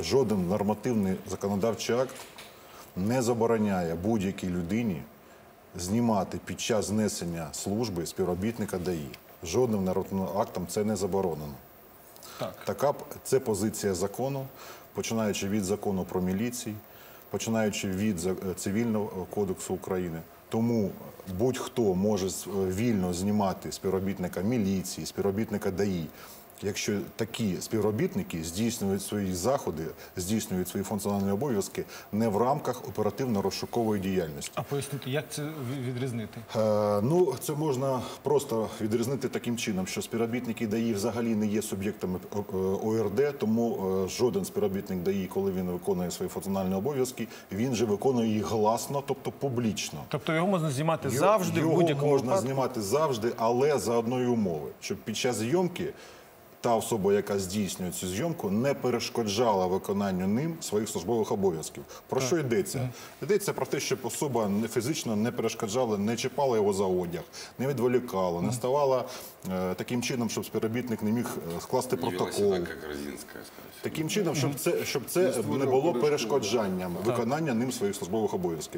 жоден нормативний законодавчий акт не забороняє будь-якій людині знімати під час знесення служби співробітника ДАІ. Жодним нормативним актом це не заборонено. Так. Така це позиція закону, починаючи від закону про міліції, починаючи від е, цивільного кодексу України. Тому будь-хто може е, вільно знімати співробітника міліції, співробітника ДАІ. Якщо такі співробітники здійснюють свої заходи, здійснюють свої функціональні обов'язки не в рамках оперативно-розшукової діяльності. А пояснити, як це відрізнити? Е, Ну, це можна просто відрізнити таким чином, що співробітники ДАІ взагалі не є суб'єктами е, ОРД, тому е, жоден співробітник ДАІ, коли він виконує свої функціональні обов'язки, він же виконує їх гласно, тобто публічно. Тобто його можна знімати завжди, в Його будь-якому можна випадку? знімати завжди, але за одної умови, щоб під час зйомки та особа, яка здійснює цю зйомку, не перешкоджала виконанню ним своїх службових обов'язків. Про що йдеться? Йдеться про те, щоб особа не фізично не перешкоджала, не чіпала його за одяг, не відволікала, не ставала е, таким чином, щоб співробітник не міг е, скласти протокол. Таким чином, щоб це щоб це не було перешкоджанням виконання ним своїх службових обов'язків.